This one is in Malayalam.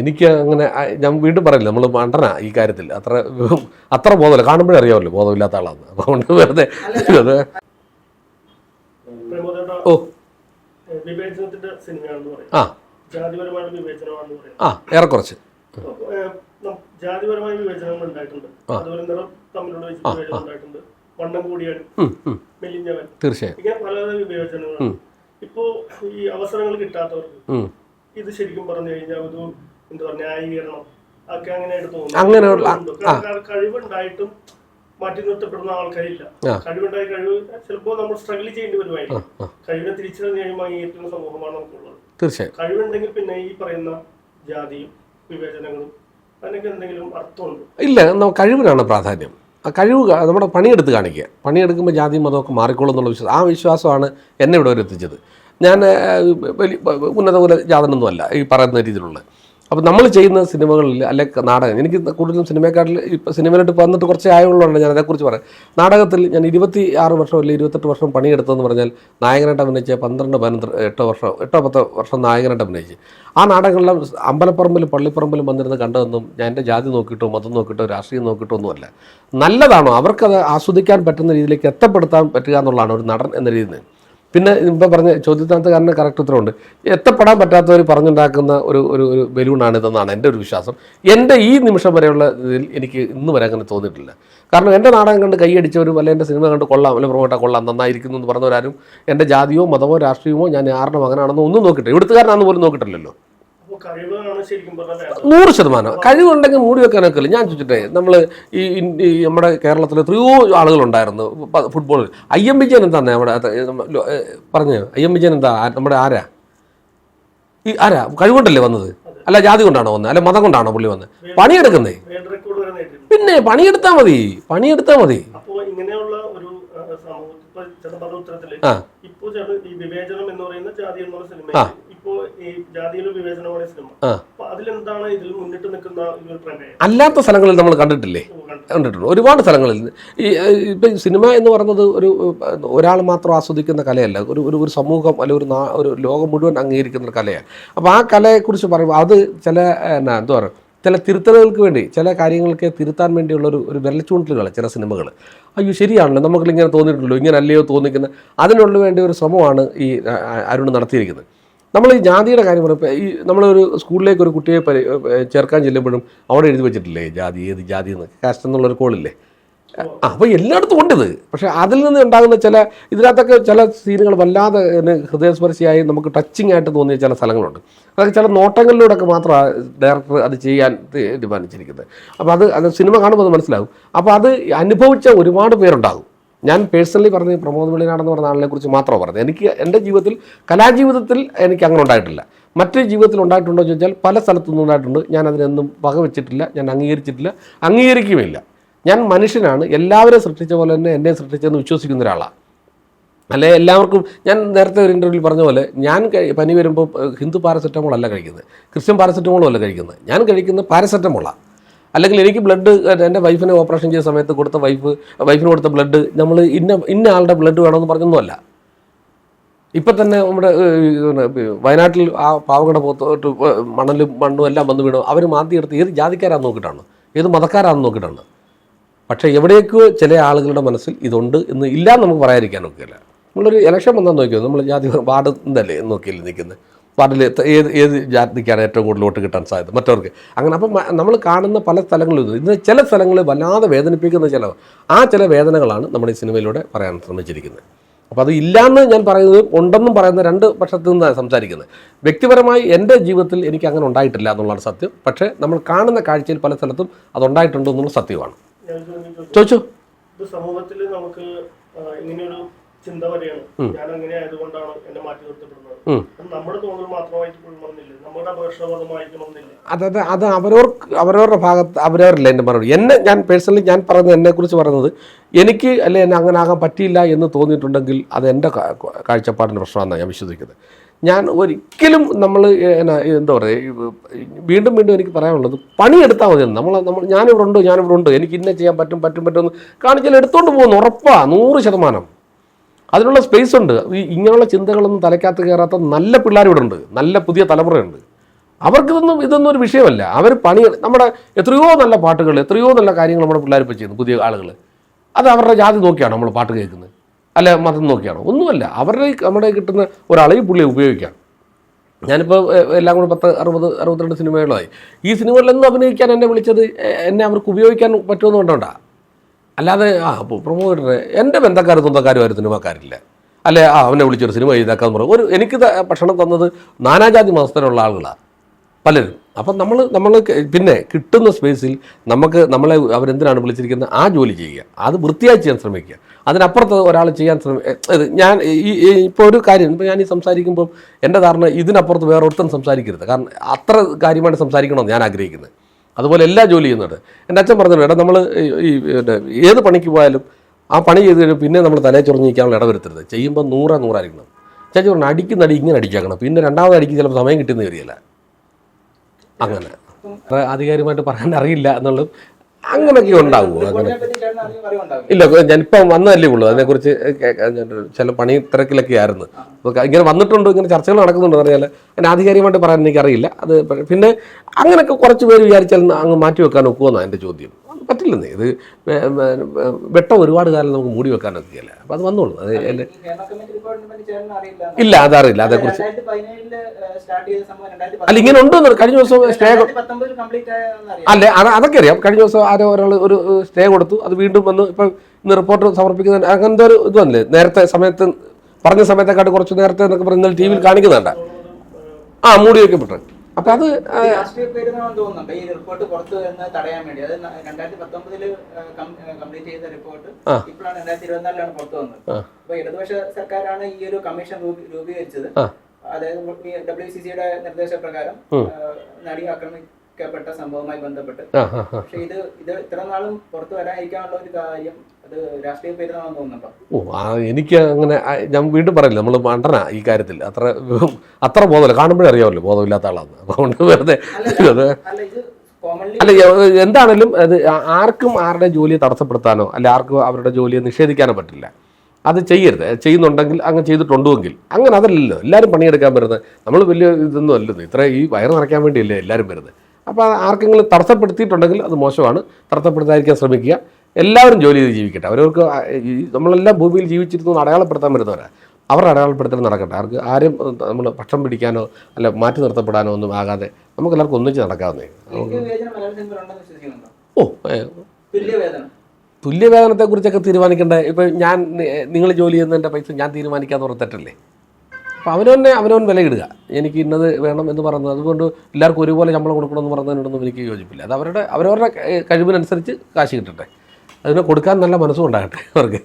എനിക്ക് അങ്ങനെ ഞാൻ വീണ്ടും പറയില്ല. നമ്മൾ മണ്ടന ഈ കാര്യത്തിൽ. അത്ര അത്ര ബോധമില്ല. കാണുമ്പോഴേ അറിയാമല്ലോ ബോധമില്ലാത്ത ആളാണ് അതുകൊണ്ട് വെറുതെ ഓ. ആ. ആ ഏറെ കുറച്ച് ജാതിപരമായ വിവേചനങ്ങൾ ഉണ്ടായിട്ടുണ്ട്. അതുപോലെ നിറം തമ്മിലുള്ള വിവേചനം ഉണ്ടായിട്ടുണ്ട് വണ്ണം മെലിഞ്ഞവൻ. തീർച്ചയായും. ഇങ്ങനെ പലതരം വിവേചനങ്ങളാണ്. ഇപ്പോ ഈ അവസരങ്ങൾ കിട്ടാത്തവർക്ക്. ഇത് ശരിക്കും പറഞ്ഞു കഴിഞ്ഞാൽ ഒരു എന്താ പറയുക ന്യായീകരണം ഒക്കെ അങ്ങനെ തോന്നുന്നു അങ്ങനെയുള്ള- കഴിവുണ്ടായിട്ടും മാറ്റി നിർത്തപ്പെടുന്ന ആൾക്കാരില്ല. കഴിവുണ്ടായി കഴിവ് ചിലപ്പോൾ നമ്മൾ സ്ട്രഗിൾ ചെയ്യേണ്ടി വരുമായിരിക്കും. കഴിവിനെ തിരിച്ചറിഞ്ഞ് കഴിയുമ്പോൾ അംഗീകരിക്കുന്ന സമൂഹമാണ് നമുക്കുള്ളത്. തീർച്ചയായും. കഴിവുണ്ടെങ്കിൽ പിന്നെ ഈ പറയുന്ന ജാതിയും വിവേചനങ്ങളും അതിനൊക്കെ എന്തെങ്കിലും അർത്ഥമുണ്ട്? ഇല്ല കഴിവിനാണ് പ്രാധാന്യം. ആ കഴിവ് നമ്മുടെ പണിയെടുത്ത് കാണിക്കുക. പണിയെടുക്കുമ്പോൾ ജാതി മതമൊക്കെ മാറിക്കോളും എന്നുള്ള വിശ്വാസം ആ വിശ്വാസമാണ് എന്നെ ഇവിടെ വരെ എത്തിച്ചത്. ഞാൻ വലിയ ഉന്നത പോലെ ജാതനൊന്നും അല്ല ഈ പറയുന്ന രീതിയിലുള്ള. അപ്പോൾ നമ്മൾ ചെയ്യുന്ന സിനിമകളിൽ അല്ലെ നാടകം എനിക്ക് കൂടുതലും സിനിമയെക്കാട്ടിൽ ഇപ്പോൾ സിനിമയിലോട്ട് വന്നിട്ട് കുറച്ച് ആയതുകൊണ്ടാണ് ഞാൻ അതേക്കുറിച്ച് പറയാം. നാടകത്തിൽ ഞാൻ ഇരുപത്തി ആറ് വർഷം അല്ലെങ്കിൽ ഇരുപത്തെട്ട് വർഷം പണിയെടുത്തതെന്ന് പറഞ്ഞാൽ നായകനായിട്ട് അഭിനയിച്ച പന്ത്രണ്ട് പതിനൊന്ന് എട്ടോ വർഷം എട്ടോ പത്തോ വർഷം നായകനായിട്ട് അഭിനയിച്ച്. ആ നാടകങ്ങളിലും അമ്പലപ്പറമ്പിലും പള്ളിപ്പറമ്പിലും വന്നിരുന്ന് കണ്ടതെന്നും ഞാൻ എന്റെ ജാതി നോക്കിയിട്ടോ മതം നോക്കിയിട്ടോ രാഷ്ട്രീയം നോക്കിയിട്ടോ ഒന്നുമല്ല. നല്ലതാണോ? അവർക്കത് ആസ്വദിക്കാൻ പറ്റുന്ന രീതിയിലേക്ക് എത്തപ്പെടുത്താൻ പറ്റുക എന്നുള്ളതാണ് ഒരു നടൻ എന്ന രീതിയിൽ. പിന്നെ ഇപ്പം പറഞ്ഞ ചോദ്യത്തിനകത്ത് കാരണം കറക്റ്റ് ഉത്തരവുണ്ട്. എത്തപ്പെടാൻ പറ്റാത്തവർ പറഞ്ഞുണ്ടാക്കുന്ന ഒരു ഒരു ഒരു ബലൂണാണ് ഇതെന്നാണ് എന്റെ ഒരു വിശ്വാസം. എന്റെ ഈ നിമിഷം വരെയുള്ള ഇതിൽ എനിക്ക് ഇന്ന് വരെ അങ്ങനെ തോന്നിയിട്ടില്ല. കാരണം എന്റെ നാടകം കണ്ട് കൈയടിച്ചവരും അല്ലെങ്കിൽ എന്റെ സിനിമ കണ്ട് കൊള്ളാം അല്ലെങ്കിൽ പ്രൊമോട്ടാ കൊള്ളാം നന്നായിരിക്കുന്നു എന്ന് പറഞ്ഞവരാരും എന്റെ ജാതിയോ മതമോ രാഷ്ട്രീയമോ ഞാൻ ആരുടെ മകനാണെന്നോ ഒന്നും നോക്കിയിട്ടില്ല. ഇവിടുത്തുകാരനാണെന്ന് പോലും നോക്കിയിട്ടില്ലല്ലോ. നൂറ് ശതമാനം. കഴിവുണ്ടെങ്കിൽ മൂടി വെക്കാനൊക്കെ ഇല്ല. ഞാൻ ചോദിച്ചിട്ടേ നമ്മൾ ഈ നമ്മുടെ കേരളത്തിൽ എത്രയോ ആളുകളുണ്ടായിരുന്നു ഫുട്ബോളിൽ ഐ എം വിജയൻ എന്താ നമ്മുടെ പറഞ്ഞു? ഐ എം വിജയൻ എന്താ? നമ്മുടെ ആരാ? ഈ ആരാ? കഴിവുണ്ടല്ലേ വന്നത്? അല്ല ജാതി കൊണ്ടാണോ വന്നത്? അല്ല മതം കൊണ്ടാണോ പുള്ളി വന്നത്? പണിയെടുക്കുന്നേ? പിന്നെ പണിയെടുത്താൽ മതി. പണിയെടുത്താൽ മതി. ഇങ്ങനെയുള്ള ഒരു സമൂഹത്തിൽ ഉത്തരത്തിൽ. ഈ വിവേചനം എന്ന് പറയുന്ന ജാതി എന്നുള്ള സിനിമ അല്ലാത്ത സ്ഥലങ്ങളിൽ നമ്മൾ കണ്ടിട്ടില്ലേ? കണ്ടിട്ടുണ്ട്. ഒരുപാട് സ്ഥലങ്ങളിൽ. ഈ ഇപ്പം സിനിമ എന്ന് പറയുന്നത് ഒരു ഒരാൾ മാത്രം ആസ്വദിക്കുന്ന കലയല്ല. ഒരു ഒരു ഒരു സമൂഹം അല്ലെങ്കിൽ ഒരു നാ ഒരു ലോകം മുഴുവൻ അംഗീകരിക്കുന്ന ഒരു കലയാണ്. അപ്പോൾ ആ കലയെക്കുറിച്ച് പറയുമ്പോൾ അത് ചില എന്നാ എന്താ പറയുക ചില തിരുത്തലുകൾക്ക് വേണ്ടി ചില കാര്യങ്ങൾക്ക് തിരുത്താൻ വേണ്ടിയുള്ള ഒരു ഒരു വിരൽച്ചൂണ്ടലുകൾ ചില സിനിമകൾ അയ്യോ ശരിയാണല്ലോ. നമുക്ക് ഇങ്ങനെ തോന്നിയിട്ടുള്ളൂ ഇങ്ങനെ അല്ലയോ തോന്നിക്കുന്ന. അതിനുള്ള വേണ്ടി ഒരു ശ്രമമാണ് ഈ അരുൺ നടത്തിയിരിക്കുന്നത്. നമ്മൾ ഈ ജാതിയുടെ കാര്യം പറയുമ്പോൾ ഈ നമ്മളൊരു സ്കൂളിലേക്ക് ഒരു കുട്ടിയെ പരി ചേർക്കാൻ ചെല്ലുമ്പോഴും അവിടെ എഴുതി വെച്ചിട്ടില്ലേ? ജാതി ഏത് ജാതി എന്നൊക്കെ കാസ്റ്റ് എന്നുള്ളൊരു കോളില്ലേ? ആ അപ്പോൾ എല്ലായിടത്തും ഉണ്ട് ഇത്. പക്ഷേ അതിൽ നിന്ന് ഉണ്ടാകുന്ന ചില ഇതിനകത്തൊക്കെ ചില സീനുകൾ വല്ലാതെ ഹൃദയസ്പർശിയായി നമുക്ക് ടച്ചിങ് ആയിട്ട് തോന്നിയ ചില സ്ഥലങ്ങളുണ്ട്. അതൊക്കെ ചില നോട്ടങ്ങളിലൂടെയൊക്കെ മാത്രമാണ് ഡയറക്ടർ അത് ചെയ്യാൻ തീരുമാനിച്ചിരിക്കുന്നത്. അപ്പോൾ അത് അത് സിനിമ കാണുമ്പോൾ അത് മനസ്സിലാകും. അപ്പോൾ അത് അനുഭവിച്ച ഒരുപാട് പേരുണ്ടാകും. ഞാൻ പേഴ്സണലി പറഞ്ഞ പ്രമോദ് വെളിനാടെന്ന് പറഞ്ഞ ആളിനെ കുറിച്ച് മാത്രമാണ് പറഞ്ഞത്. എനിക്ക് എന്റെ ജീവിതത്തിൽ കലാജീവിതത്തിൽ എനിക്ക് അങ്ങനെ ഉണ്ടായിട്ടില്ല. മറ്റു ജീവിതത്തിൽ ഉണ്ടായിട്ടുണ്ടോ എന്ന് ചോദിച്ചാൽ പല സ്ഥലത്തുനിന്നും ഉണ്ടായിട്ടുണ്ട്. ഞാൻ അതിനൊന്നും വകവെച്ചിട്ടില്ല ഞാൻ അംഗീകരിച്ചിട്ടില്ല അംഗീകരിക്കുമില്ല ഞാൻ മനുഷ്യനാണ് എല്ലാവരെയും സൃഷ്ടിച്ച പോലെ തന്നെ എന്നെ സൃഷ്ടിച്ചെന്ന് വിശ്വസിക്കുന്ന ഒരാളാണ് അല്ലെ എല്ലാവർക്കും ഞാൻ നേരത്തെ ഒരു ഇന്റർവ്യൂവിൽ പറഞ്ഞ പോലെ ഞാൻ പനി വരുമ്പോൾ ഹിന്ദു പാരസെറ്റമോൾ അല്ല കഴിക്കുന്നത്. ക്രിസ്ത്യൻ പാരസെറ്റമോളും അല്ല കഴിക്കുന്നത്. ഞാൻ കഴിക്കുന്ന പാരസെറ്റമോളാണ് അല്ലെങ്കിൽ എനിക്ക് ബ്ലഡ് എന്റെ വൈഫിനെ ഓപ്പറേഷൻ ചെയ്ത സമയത്ത് കൊടുത്ത വൈഫ് വൈഫിന് കൊടുത്ത ബ്ലഡ് നമ്മൾ ഇന്ന ഇന്ന ആളുടെ ബ്ലഡ് വേണമെന്ന് പറഞ്ഞൊന്നുമല്ല. ഇപ്പം തന്നെ നമ്മുടെ വയനാട്ടിൽ ആ പാവകട പോത്തോട്ട് മണലും മണ്ണും എല്ലാം വന്ന് വീണു. അവർ മാന്തി എടുത്ത് ഏത് ജാതിക്കാരാന്ന് നോക്കിയിട്ടാണ്? ഏത് മതക്കാരാന്ന് നോക്കിയിട്ടാണ്? പക്ഷേ എവിടേക്കോ ചില ആളുകളുടെ മനസ്സിൽ ഇതുണ്ട് എന്ന് ഇല്ല നമുക്ക് പറയാതിരിക്കാൻ ഒക്കില്ല. നമ്മളൊരു ഇലക്ഷൻ വന്നാൽ നോക്കിയോ? നമ്മൾ ജാതി വാർഡ് എന്തല്ലേ നോക്കിയില്ലേ നിൽക്കുന്നത് വാർഡിൽ എത്ര- ഏത് ഏത് ജാതിക്കാണ് ഏറ്റവും കൂടുതൽ വോട്ട് കിട്ടാൻ സാധ്യത? മറ്റവർക്ക്. അങ്ങനെ അപ്പം നമ്മൾ കാണുന്ന പല സ്ഥലങ്ങളിലും ഇന്ന് ചില സ്ഥലങ്ങൾ വല്ലാതെ വേദനിപ്പിക്കുന്ന ചില ആ ചില വേദനകളാണ് നമ്മൾ ഈ സിനിമയിലൂടെ പറയാൻ ശ്രമിച്ചിരിക്കുന്നത്. അപ്പോൾ അത് ഇല്ലയെന്ന് ഞാൻ പറയുന്നത് ഉണ്ടെന്നും പറയുന്ന രണ്ട് പക്ഷത്തു നിന്നാണ് സംസാരിക്കുന്നത്. വ്യക്തിപരമായി എന്റെ ജീവിതത്തിൽ എനിക്ക് അങ്ങനെ ഉണ്ടായിട്ടില്ല എന്നുള്ളതാണ് സത്യം. പക്ഷേ നമ്മൾ കാണുന്ന കാഴ്ചയിൽ പല സ്ഥലത്തും അതുണ്ടായിട്ടുണ്ട് എന്നുള്ള സത്യമാണ്. ചോദിച്ചു? സമൂഹത്തിൽ നമുക്ക് ഇങ്ങനെയൊരു ചിന്ത വരെയാണ് ഞാൻ അങ്ങനെ ആയതുകൊണ്ടാണ് എന്നെ മാറ്റി നിർത്തപ്പെടുന്നത് നമ്മുടെ തോന്നൽ മാത്രമായിട്ട് നമ്മുടെ അപകർഷബോധമായിരിക്കണമെന്നില്ല അതായത് അത് അവരവർക്ക് അവരവരുടെ ഭാഗത്ത് അവരവരല്ല എന്റെ മറുപടി? എന്നെ ഞാൻ പേഴ്സണലി ഞാൻ പറയുന്നത് എന്നെക്കുറിച്ച് പറയുന്നത് എനിക്ക് അല്ലെ എന്നെ അങ്ങനെ ആകാൻ പറ്റിയില്ല എന്ന് തോന്നിയിട്ടുണ്ടെങ്കിൽ അത് എന്റെ കാഴ്ചപ്പാടിന്റെ പ്രശ്നമാണെന്നാണ് ഞാൻ വിശ്വസിക്കുന്നത്. ഞാൻ ഒരിക്കലും നമ്മൾ എന്നാ എന്താ പറയുക വീണ്ടും വീണ്ടും എനിക്ക് പറയാനുള്ളത് പണിയെടുത്താൽ മതി നമ്മൾ നമ്മൾ ഞാനിവിടെ ഉണ്ട്? ഞാനിവിടെ ഉണ്ട്? എനിക്ക് ഇന്ന ചെയ്യാൻ പറ്റും പറ്റും പറ്റുമെന്ന് കാണിച്ചാൽ എടുത്തോണ്ട് പോകുന്നു ഉറപ്പാണ് നൂറ് ശതമാനം. അതിനുള്ള സ്പേസ് ഉണ്ട്. ഇങ്ങനെയുള്ള ചിന്തകളൊന്നും തലയ്ക്കകത്ത് കയറാത്ത നല്ല പിള്ളേർ ഇവിടെ ഉണ്ട്. നല്ല പുതിയ തലമുറയുണ്ട്. അവർക്കിതൊന്നും ഇതൊന്നും ഒരു വിഷയമല്ല. അവർ പണി നമ്മുടെ എത്രയോ നല്ല പാട്ടുകൾ എത്രയോ നല്ല കാര്യങ്ങൾ നമ്മുടെ പിള്ളേർ ഇപ്പോൾ ചെയ്യുന്നു പുതിയ ആളുകൾ. അത് അവരുടെ ജാതി നോക്കിയാണ് നമ്മൾ പാട്ട് കേൾക്കുന്നത്. അല്ല മതം നോക്കിയാണോ? ഒന്നുമല്ല. അവരുടെ നമ്മുടെ കിട്ടുന്ന ഒരാളെ ഈ പുള്ളിയെ ഉപയോഗിക്കാം. ഞാനിപ്പോൾ എല്ലാം കൂടെ പത്ത് അറുപത് അറുപത്തിരണ്ട് സിനിമകളായി ഈ സിനിമകളിലൊന്നും അഭിനയിക്കാൻ എന്നെ വിളിച്ചത് എന്നെ അവർക്ക് ഉപയോഗിക്കാൻ പറ്റുമെന്ന് കൊണ്ടോണ്ടാ? അല്ലാതെ ആ പ്രൊമോട്ടറെ എന്റെ ബന്ധക്കാരും സ്വന്തക്കാരും ആരും സിനിമക്കാരില്ല. അല്ലെ ആ അവനെ വിളിച്ചൊരു സിനിമ ചെയ്തേക്കാന്ന് പറയും ഒരു എനിക്ക് ഭക്ഷണം തന്നത് നാനാജാതി മതസ്ഥരുള്ള ആളുകളാണ് പലരും. അപ്പം നമ്മൾ നമ്മൾ പിന്നെ കിട്ടുന്ന സ്പേസിൽ നമുക്ക് നമ്മളെ അവരെന്തിനാണ് വിളിച്ചിരിക്കുന്നത്? ആ ജോലി ചെയ്യുക. അത് വൃത്തിയായി ചെയ്യാൻ ശ്രമിക്കുക. അതിനപ്പുറത്ത് ഒരാൾ ചെയ്യാൻ ശ്രമിക്കുക ഞാൻ ഈ ഇപ്പോൾ ഒരു കാര്യം ഇപ്പോൾ ഞാൻ ഈ സംസാരിക്കുമ്പോൾ എന്റെ ധാരണ ഇതിനപ്പുറത്ത് വേറെ ഒരുത്തൻ സംസാരിക്കരുത്. കാരണം അത്ര കാര്യമായിട്ട് സംസാരിക്കണമെന്ന് ഞാൻ ആഗ്രഹിക്കുന്നത്. അതുപോലെ എല്ലാ ജോലി ചെയ്യുന്നുണ്ട് എന്റെ അച്ഛൻ പറഞ്ഞു എടാ നമ്മൾ ഈ ഏത് പണിക്ക് പോയാലും ആ പണി ചെയ്ത് കഴിഞ്ഞാൽ പിന്നെ നമ്മൾ തലേ ചൊറിഞ്ഞിരിക്കാനുള്ള ഇടവരുത്തരുത്. ചെയ്യുമ്പോൾ നൂറാ നൂറായിരിക്കണം ചേച്ചി പറഞ്ഞു അടിക്കുന്ന അടി ഇങ്ങനെ അടിക്കാക്കണം പിന്നെ രണ്ടാമത് അടിക്ക് ചിലപ്പോൾ സമയം കിട്ടുന്ന വരികയില്ല അങ്ങനെ. അധികാരികമായിട്ട് ആധികാരികമായിട്ട് പറയാൻ അറിയില്ല എന്നുള്ളത് അങ്ങനെയൊക്കെ ഉണ്ടാവുമോ? അങ്ങനെ. ഇല്ല ഞാനിപ്പം വന്നതല്ലേ ഉള്ളൂ. അതിനെക്കുറിച്ച് ചില പണി തിരക്കിലൊക്കെ ആയിരുന്നു. ഇങ്ങനെ വന്നിട്ടുണ്ട് ഇങ്ങനെ ചർച്ചകൾ നടക്കുന്നുണ്ട് പറഞ്ഞാൽ അതിന് ആധികാരികമായിട്ട് പറയാൻ എനിക്കറിയില്ല. അത് പിന്നെ അങ്ങനെയൊക്കെ കുറച്ച് പേര് വിചാരിച്ചാൽ അങ്ങ് മാറ്റി വെക്കാൻ ഒക്കുമെന്നാണ് എന്റെ ചോദ്യം. പറ്റില്ലെന്നേ. ഇത് വെട്ടം ഒരുപാട് കാലം നമുക്ക് മൂടി വെക്കാനൊക്കെയല്ല അപ്പോൾ അത് വന്നോളൂ. അത് എന്റെ. ഇല്ല അതറിയില്ല. അതേക്കുറിച്ച് അല്ല ഇങ്ങനെ ഉണ്ടെന്ന് കഴിഞ്ഞ ദിവസം സ്റ്റേ അല്ലേ അത് അതൊക്കെ അറിയാം. കഴിഞ്ഞ ദിവസം ആരോ ഒരാൾ ഒരു സ്റ്റേ കൊടുത്തു. അത് വീണ്ടും വന്ന് ഇപ്പം ഇന്ന് റിപ്പോർട്ട് സമർപ്പിക്കുന്ന അങ്ങനത്തെ ഒരു ഇത് വന്നില്ലേ? നേരത്തെ സമയത്ത് പറഞ്ഞ സമയത്തെക്കാട്ട് കുറച്ച് നേരത്തെ എന്നൊക്കെ പറഞ്ഞാൽ ടി വിയിൽ കാണിക്കുന്നുണ്ട് ആ മൂടി വയ്ക്കപ്പെട്ടു അപ്പം അത് തോന്നുന്നുണ്ട്. ഈ റിപ്പോർട്ട് പുറത്തു വരുന്നത് തടയാൻ വേണ്ടി. അത് ന- രണ്ടായിരത്തി പത്തൊമ്പതിൽ കംപ്ലീറ്റ് ചെയ്ത റിപ്പോർട്ട് ആ. ഇപ്പോഴാണ് രണ്ടായിരത്തി ഇരുപത്തിനാലിലാണ് പുറത്തു വന്നത്. ആ. അപ്പൊ ഇടതുപക്ഷ സർക്കാരാണ് ഈ ഒരു കമ്മീഷൻ രൂപീകരിച്ചത്. അതായത് ഡബ്ല്യു സി സിയുടെ നിർദ്ദേശപ്രകാരം. നടി ആക്രമിക്കപ്പെട്ട സംഭവവുമായി ബന്ധപ്പെട്ട്. പക്ഷെ ഇത് ഇത് ഇത്ര നാളും പുറത്തു വരാതിരിക്കാനുള്ള ഒരു കാര്യം ഓ ആ എനിക്ക് അങ്ങനെ ഞാൻ വീണ്ടും പറയില്ല. നമ്മൾ മണ്ടന ഈ കാര്യത്തിൽ. അത്ര അത്ര ബോധമില്ല. കാണുമ്പോഴേ അറിയാമല്ലോ ബോധമില്ലാത്ത ആളാണ് അതുകൊണ്ട് വെറുതെ അല്ല എന്താണേലും അത് ആർക്കും ആരുടെ ജോലിയെ തടസ്സപ്പെടുത്താനോ അല്ല ആർക്കും അവരുടെ ജോലിയെ നിഷേധിക്കാനോ പറ്റില്ല. അത് ചെയ്യരുത്. ചെയ്യുന്നുണ്ടെങ്കിൽ അങ്ങ് ചെയ്തിട്ടുണ്ടെങ്കിൽ അങ്ങനെ അതല്ലല്ലോ. എല്ലാവരും പണിയെടുക്കാൻ വരുന്നത്. നമ്മൾ വലിയ ഇതൊന്നും അല്ലെന്ന് ഇത്ര ഈ വയറ് നിറയ്ക്കാൻ വേണ്ടിയല്ലേ എല്ലാവരും വരുന്നത്. അപ്പോൾ ആർക്കെങ്കിലും തടസ്സപ്പെടുത്തിയിട്ടുണ്ടെങ്കിൽ അത് മോശമാണ്. തടസ്സപ്പെടുത്താതിരിക്കാൻ ശ്രമിക്കുക. എല്ലാവരും ജോലി ചെയ്ത് ജീവിക്കട്ടെ. അവരവർക്ക് നമ്മളെല്ലാം ഭൂമിയിൽ ജീവിച്ചിരുന്നു അടയാളപ്പെടുത്താൻ വരുന്നവരാണ് അവർ അടയാളപ്പെടുത്തൽ നടക്കട്ടെ. ആർക്ക് ആരും നമ്മൾ പക്ഷം പിടിക്കാനോ അല്ല മാറ്റി നിർത്തപ്പെടാനോ ഒന്നും ആകാതെ നമുക്ക് എല്ലാവർക്കും ഒന്നിച്ച് നടക്കാവുന്നേ ഓ തുല്യവേതനത്തെക്കുറിച്ചൊക്കെ തീരുമാനിക്കേണ്ട? ഇപ്പം ഞാൻ നിങ്ങൾ ജോലി ചെയ്യുന്നതിന്റെ പൈസ ഞാൻ തീരുമാനിക്കാൻ പറഞ്ഞ തെറ്റല്ലേ? അപ്പം അവനവനെ അവനവൻ വിലയിടുക. എനിക്ക് ഇന്നത് വേണം എന്ന് പറയുന്നത്. അതുകൊണ്ട് എല്ലാവർക്കും ഒരുപോലെ ശമ്പളം കൊടുക്കണമെന്ന് പറയുന്നതിനോടൊന്നും എനിക്ക് യോജിപ്പില്ല. അത് അവരുടെ അവരവരുടെ കഴിവിനനുസരിച്ച് കാശ് കിട്ടട്ടെ. അതിനെ കൊടുക്കാൻ നല്ല മനസ്സും ഉണ്ടാകട്ടെ അവർക്ക്.